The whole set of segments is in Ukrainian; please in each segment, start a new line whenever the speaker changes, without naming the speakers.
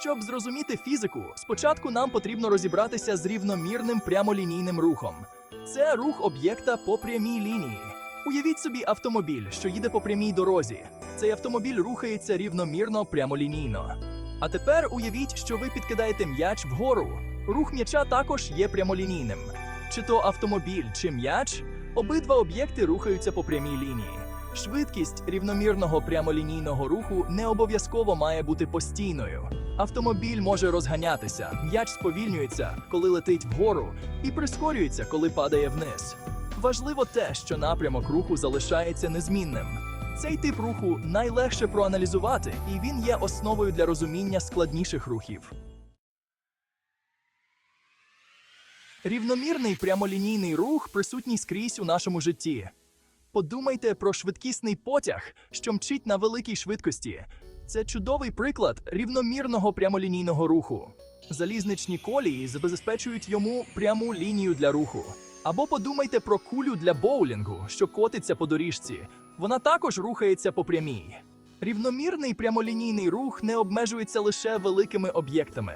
Щоб зрозуміти фізику, спочатку нам потрібно розібратися з рівномірним прямолінійним рухом. Це рух об'єкта по прямій лінії. Уявіть собі автомобіль, що їде по прямій дорозі. Цей автомобіль рухається рівномірно прямолінійно. А тепер уявіть, що ви підкидаєте м'яч вгору. Рух м'яча також є прямолінійним. Чи то автомобіль, чи м'яч, обидва об'єкти рухаються по прямій лінії. Швидкість рівномірного прямолінійного руху не обов'язково має бути постійною. Автомобіль може розганятися, м'яч сповільнюється, коли летить вгору, і прискорюється, коли падає вниз. Важливо те, що напрямок руху залишається незмінним. Цей тип руху найлегше проаналізувати, і він є основою для розуміння складніших рухів. Рівномірний прямолінійний рух присутній скрізь у нашому житті. Подумайте про швидкісний потяг, що мчить на великій швидкості. Це чудовий приклад рівномірного прямолінійного руху. Залізничні колії забезпечують йому пряму лінію для руху. Або подумайте про кулю для боулінгу, що котиться по доріжці. Вона також рухається по прямій. Рівномірний прямолінійний рух не обмежується лише великими об'єктами,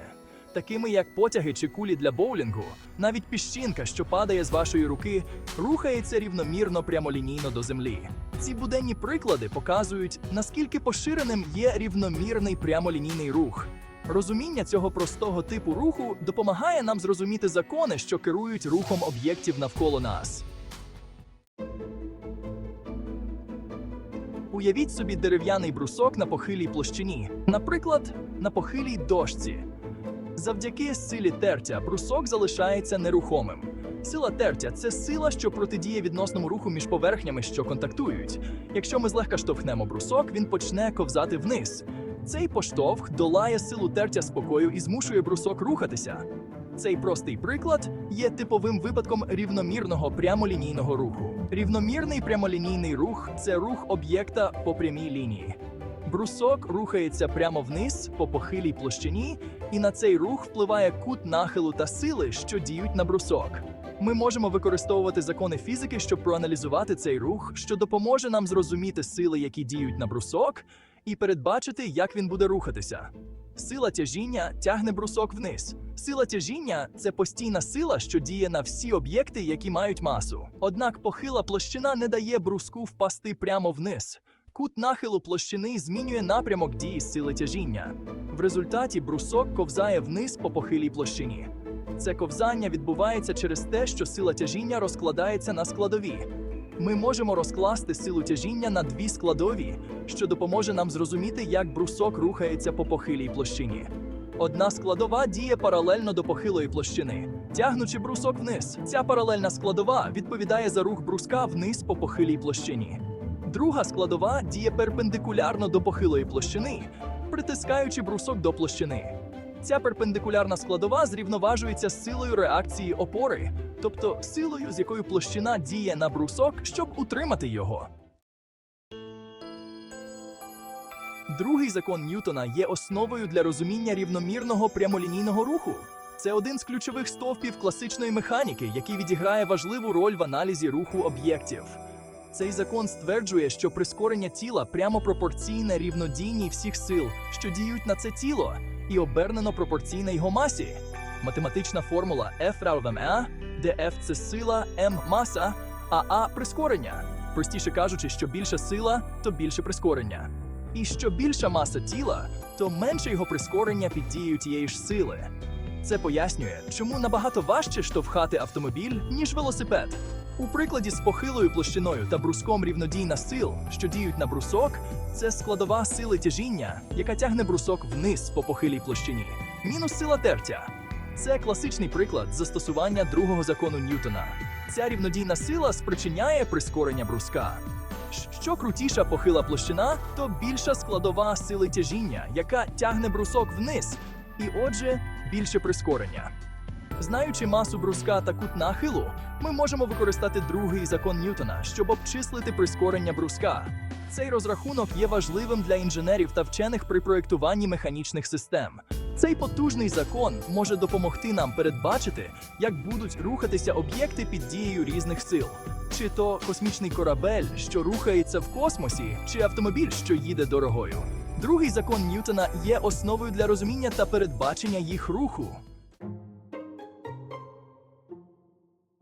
такими як потяги чи кулі для боулінгу. Навіть піщинка, що падає з вашої руки, рухається рівномірно прямолінійно до землі. Ці буденні приклади показують, наскільки поширеним є рівномірний прямолінійний рух. Розуміння цього простого типу руху допомагає нам зрозуміти закони, що керують рухом об'єктів навколо нас. Уявіть собі дерев'яний брусок на похилій площині, наприклад, на похилій дошці. Завдяки силі тертя брусок залишається нерухомим. Сила тертя це сила, що протидіє відносному руху між поверхнями, що контактують. Якщо ми злегка штовхнемо брусок, він почне ковзати вниз. Цей поштовх долає силу тертя спокою і змушує брусок рухатися. Цей простий приклад є типовим випадком рівномірного прямолінійного руху. Рівномірний прямолінійний рух це рух об'єкта по прямій лінії. Брусок рухається прямо вниз по похилій площині, і на цей рух впливає кут нахилу та сили, що діють на брусок. Ми можемо використовувати закони фізики, щоб проаналізувати цей рух, що допоможе нам зрозуміти сили, які діють на брусок, і передбачити, як він буде рухатися. Сила тяжіння тягне брусок вниз. Сила тяжіння це постійна сила, що діє на всі об'єкти, які мають масу. Однак похила площина не дає бруску впасти прямо вниз. Кут нахилу площини змінює напрямок дії сили тяжіння. В результаті брусок ковзає вниз по похилій площині. Це ковзання відбувається через те, що сила тяжіння розкладається на складові. Ми можемо розкласти силу тяжіння на дві складові, що допоможе нам зрозуміти, як брусок рухається по похилій площині. Одна складова діє паралельно до похилої площини, тягнучи брусок вниз. Ця паралельна складова відповідає за рух бруска вниз по похилій площині. Друга складова діє перпендикулярно до похилої площини, притискаючи брусок до площини. Ця перпендикулярна складова зрівноважується з силою реакції опори, тобто силою, з якою площина діє на брусок, щоб утримати його. Другий закон Ньютона є основою для розуміння рівномірного прямолінійного руху. Це один з ключових стовпів класичної механіки, який відіграє важливу роль в аналізі руху об'єктів. Цей закон стверджує, що прискорення тіла прямо пропорційне рівнодійній всіх сил, що діють на це тіло, і обернено пропорційне його масі. Математична формула F равно ma, де F – це сила, m – маса, а A – прискорення. Простіше кажучи, що більша сила, то більше прискорення. І що більша маса тіла, то менше його прискорення під дією тієї ж сили. Це пояснює, чому набагато важче штовхати автомобіль, ніж велосипед. У прикладі з похилою площиною та бруском рівнодійна сил, що діють на брусок, це складова сили тяжіння, яка тягне брусок вниз по похилій площині. Мінус сила тертя. Це класичний приклад застосування другого закону Ньютона. Ця рівнодійна сила спричиняє прискорення бруска. Що крутіша похила площина, то більша складова сили тяжіння, яка тягне брусок вниз, і отже, більше прискорення. Знаючи масу бруска та кут нахилу, ми можемо використати другий закон Ньютона, щоб обчислити прискорення бруска. Цей розрахунок є важливим для інженерів та вчених при проєктуванні механічних систем. Цей потужний закон може допомогти нам передбачити, як будуть рухатися об'єкти під дією різних сил. Чи то космічний корабель, що рухається в космосі, чи автомобіль, що їде дорогою. Другий закон Ньютона є основою для розуміння та передбачення їх руху.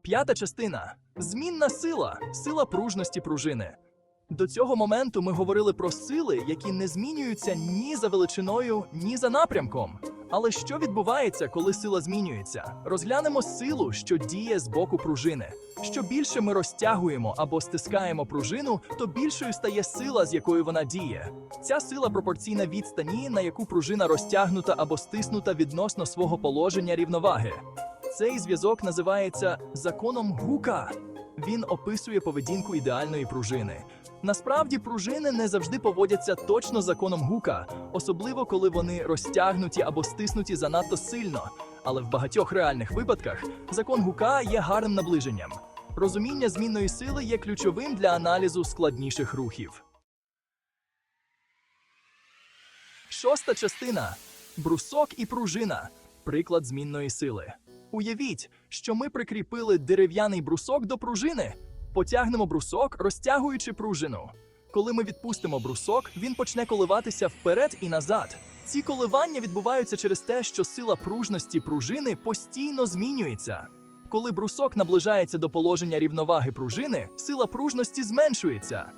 П'ята частина змінна сила, сила пружності пружини. До цього моменту ми говорили про сили, які не змінюються ні за величиною, ні за напрямком. Але що відбувається, коли сила змінюється? Розглянемо силу, що діє з боку пружини. Що більше ми розтягуємо або стискаємо пружину, то більшою стає сила, з якою вона діє. Ця сила пропорційна відстані, на яку пружина розтягнута або стиснута відносно свого положення рівноваги. Цей зв'язок називається законом гука. Він описує поведінку ідеальної пружини. Насправді пружини не завжди поводяться точно законом гука, особливо коли вони розтягнуті або стиснуті занадто сильно. Але в багатьох реальних випадках закон гука є гарним наближенням. Розуміння змінної сили є ключовим для аналізу складніших рухів. Шоста частина брусок і пружина приклад змінної сили. Уявіть, що ми прикріпили дерев'яний брусок до пружини, потягнемо брусок, розтягуючи пружину. Коли ми відпустимо брусок, він почне коливатися вперед і назад. Ці коливання відбуваються через те, що сила пружності пружини постійно змінюється. Коли брусок наближається до положення рівноваги пружини, сила пружності зменшується.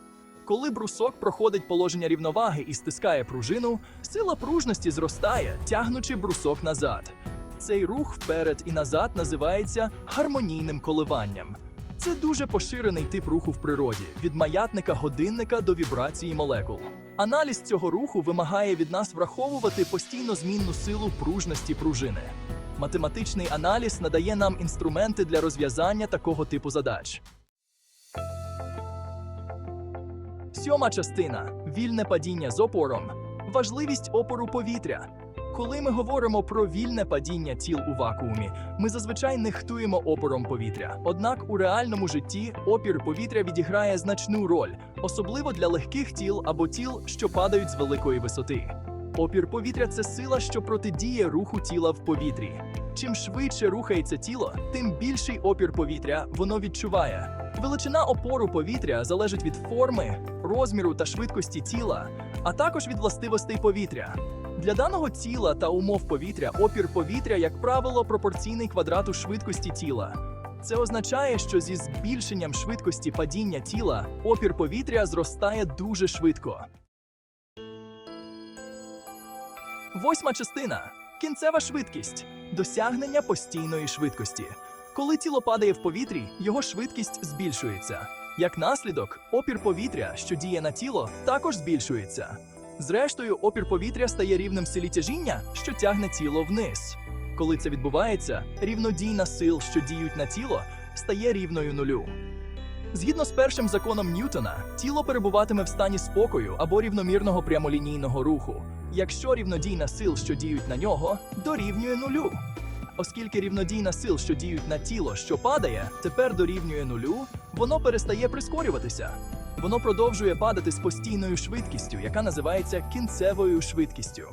Коли брусок проходить положення рівноваги і стискає пружину, сила пружності зростає, тягнучи брусок назад. Цей рух вперед і назад називається гармонійним коливанням. Це дуже поширений тип руху в природі від маятника годинника до вібрації молекул. Аналіз цього руху вимагає від нас враховувати постійно змінну силу пружності пружини. Математичний аналіз надає нам інструменти для розв'язання такого типу задач. Сьома частина вільне падіння з опором. Важливість опору повітря. Коли ми говоримо про вільне падіння тіл у вакуумі, ми зазвичай нехтуємо опором повітря. Однак у реальному житті опір повітря відіграє значну роль, особливо для легких тіл або тіл, що падають з великої висоти. Опір повітря це сила, що протидіє руху тіла в повітрі. Чим швидше рухається тіло, тим більший опір повітря воно відчуває. Величина опору повітря залежить від форми, розміру та швидкості тіла, а також від властивостей повітря. Для даного тіла та умов повітря опір повітря, як правило, пропорційний квадрату швидкості тіла. Це означає, що зі збільшенням швидкості падіння тіла опір повітря зростає дуже швидко. Восьма частина кінцева швидкість досягнення постійної швидкості. Коли тіло падає в повітрі, його швидкість збільшується. Як наслідок, опір повітря, що діє на тіло, також збільшується. Зрештою, опір повітря стає рівнем силі тяжіння, що тягне тіло вниз. Коли це відбувається, рівнодійна сил, що діють на тіло, стає рівною нулю. Згідно з першим законом Ньютона, тіло перебуватиме в стані спокою або рівномірного прямолінійного руху, якщо рівнодійна сил, що діють на нього, дорівнює нулю. Оскільки рівнодійна сил, що діють на тіло, що падає, тепер дорівнює нулю, воно перестає прискорюватися. Воно продовжує падати з постійною швидкістю, яка називається кінцевою швидкістю.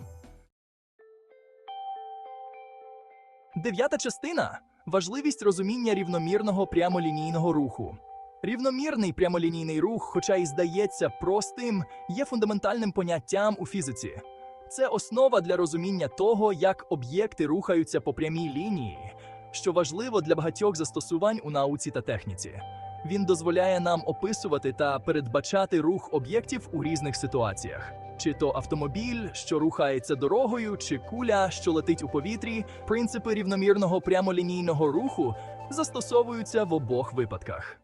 Дев'ята частина важливість розуміння рівномірного прямолінійного руху. Рівномірний прямолінійний рух, хоча й здається простим, є фундаментальним поняттям у фізиці. Це основа для розуміння того, як об'єкти рухаються по прямій лінії, що важливо для багатьох застосувань у науці та техніці. Він дозволяє нам описувати та передбачати рух об'єктів у різних ситуаціях. Чи то автомобіль, що рухається дорогою, чи куля, що летить у повітрі, принципи рівномірного прямолінійного руху застосовуються в обох випадках.